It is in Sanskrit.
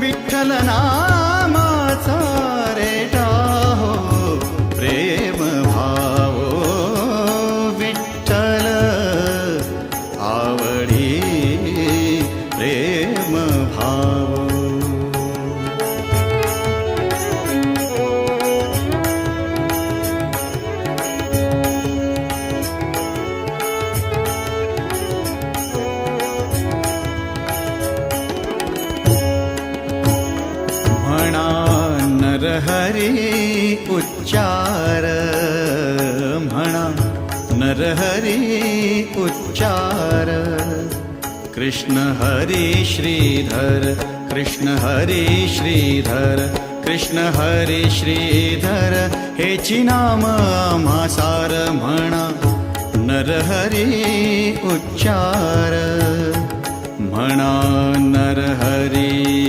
विठ्ठल नामाचा रेटा हो प्रेम भावो विठ्ठल आवडी नरहरी उच्चार म्हणा नरहरी उच्चार। कृष्ण हरी श्रीधर कृष्ण हरी श्रीधर कृष्ण हरी श्रीधर। हेची नाम आम्हा सार म्हणा नरहरी उच्चार। म्हणा नरहरी